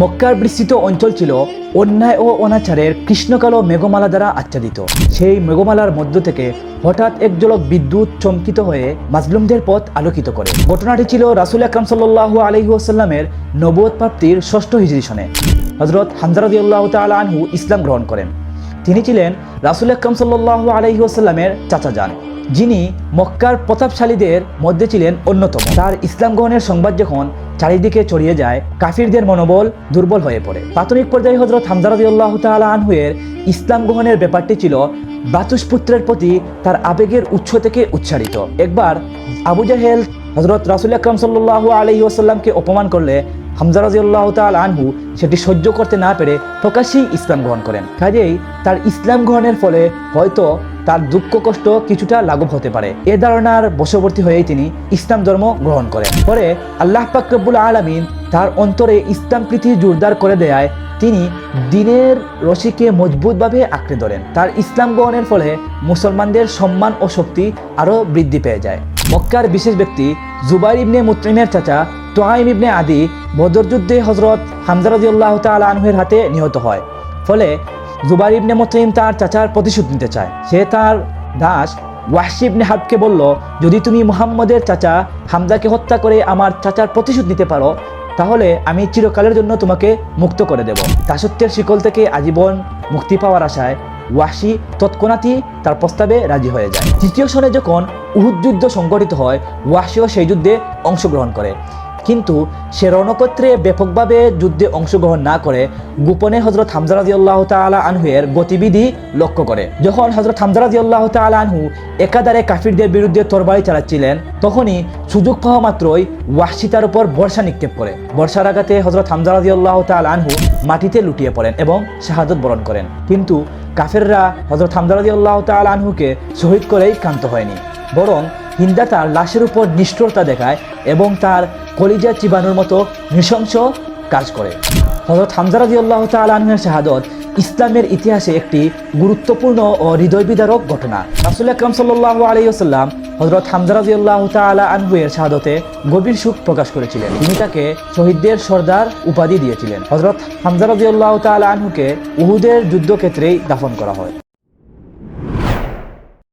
মক্কার বিস্তৃত অঞ্চল ছিল অন্যায় ও অনাচারের কৃষ্ণকালো মেঘমালা দ্বারা আচ্ছাদিত। সেই মেঘমালার মধ্য থেকে হঠাৎ এক জলক বিদ্যুৎ চমকিত হয়ে মাজলুমদের পথ আলোকিত করে। ঘটনাটি ছিল রাসুল আকরাম সাল্লাহ আলহিউসাল্লামের নবদ প্রাপ্তির ষষ্ঠ হিজরি সনে। হজরত হামজারদিউল্লাহ তাল আনহু ইসলাম গ্রহণ করেন। তিনি ছিলেন রাসুল আকরাম সাল্লাহ আলহিউসাল্লামের চাচা যান যিনি মক্কার প্রতাপশালীদের মধ্যে ছিলেন অন্যতম। তার ইসলাম গ্রহণের সংবাদ যখন চারিদিকে ছড়িয়ে যায়, কাফিরদের মনোবল দুর্বল হয়ে পড়ে। প্রাথমিক পর্যায়ে হজরত হামজারদিউল্লাহ তালা আনহুয়ের ইসলাম গ্রহণের ব্যাপারটি ছিল বাতুসপুত্রের প্রতি তার আবেগের উৎস থেকে উচ্চারিত। একবার আবু জাহেল হজরত রাসুল আকরাম সাল্লাহ আলহি আসাল্লামকে অপমান করলে হামজা রাজিউল্লাহ তাল আনহু সেটি সহ্য করতে না পেরে প্রকাশ্যেই ইসলাম গ্রহণ করেন। কাজেই তার ইসলাম গ্রহণের ফলে হয়তো তার দুঃখ কষ্ট কিছুটা লাঘব হতে পারে। এ ধারণার বশবর্তী হয়েই তিনি ইসলাম ধর্ম গ্রহণ করেন। পরে আল্লাহ পাকরবুল আলমিন তার অন্তরে ইসলাম প্রীতি জোরদার করে দেয় তিনি দিনের রশিকে মজবুতভাবে আঁকড়ে ধরেন। তার ইসলাম গ্রহণের ফলে মুসলমানদের সম্মান ও শক্তি আরও বৃদ্ধি পেয়ে যায়। মক্কার বিশেষ ব্যক্তি জুবাইর ইবনে মুতরিমের চাচা তোয়াইম ইবনে আদি বদর যুদ্ধে হজরত হামজারাদিউল্লাহ তাল আনহুয়ের হাতে নিহত হয়। ফলে জুবাইর ইবনে মুতরিম তার চাচার প্রতিশোধ নিতে চায়। সে তার দাস ওয়াহশি ইবনে হাবকে বলল, যদি তুমি মুহাম্মদের চাচা হামজাকে হত্যা করে আমার চাচার প্রতিশোধ নিতে পারো, তাহলে আমি চিরকালের জন্য তোমাকে মুক্ত করে দেব। দাসত্বের শিকল থেকে আজীবন মুক্তি পাওয়ার আশায় ওয়াসি তৎক্ষণাৎই তার প্রস্তাবে রাজি হয়ে যায়। তৃতীয় সনে যখন উহুদ যুদ্ধ সংগঠিত হয় ওয়াসিও সেই যুদ্ধে অংশগ্রহণ করে। কিন্তু সে রণক্ষেত্রে ব্যাপকভাবে যুদ্ধে অংশগ্রহণ না করে, গোপনে হজরত হামজারাজি আল্লাহ তালা আনহুয়ের গতিবিধি লক্ষ্য করে। যখন হজরত হামজারাজি আল্লাহ তালা আনহু একাধারে কাফিরদের বিরুদ্ধে তরবারি চালাচ্ছিলেন, তখনই সুযোগ পাওয়া মাত্রই ওয়াসি তার উপর বর্ষা নিক্ষেপ করে। বর্ষার আঘাতে হজরত হামজারাজি আল্লাহ তাল আনহু মাটিতে লুটিয়ে পড়েন এবং শাহাদত বরণ করেন। কিন্তু কাফেররা হজরত হামদারাদি আল্লাহ তাল আনহুকে শহীদ করেই ক্ষান্ত হয়নি। বরং হিন্দা তার লাশের উপর নিষ্ঠুরতা দেখায় এবং তার কলিজা চিবানোর মতো নৃশংস কাজ করে। হজরত হামজারাদি আল্লাহ তাল আনহুয়ের শাহাদত ইসলামের ইতিহাসে একটি গুরুত্বপূর্ণ ও হৃদয় বিদারক ঘটনা। রাসুল আকরম সাল্লাহ আলাইসাল্লাম হজরত হামজারাজি আল্লাহ তালা আনহুয়ের শাহাদতে গভীর সুখ প্রকাশ করেছিলেন। তিনি তাকে শহীদদের সর্দার উপাধি দিয়েছিলেন। হজরত হামজারাজি আল্লাহ তালা আনহুকে উহুদের যুদ্ধক্ষেত্রেই দাফন করা হয়।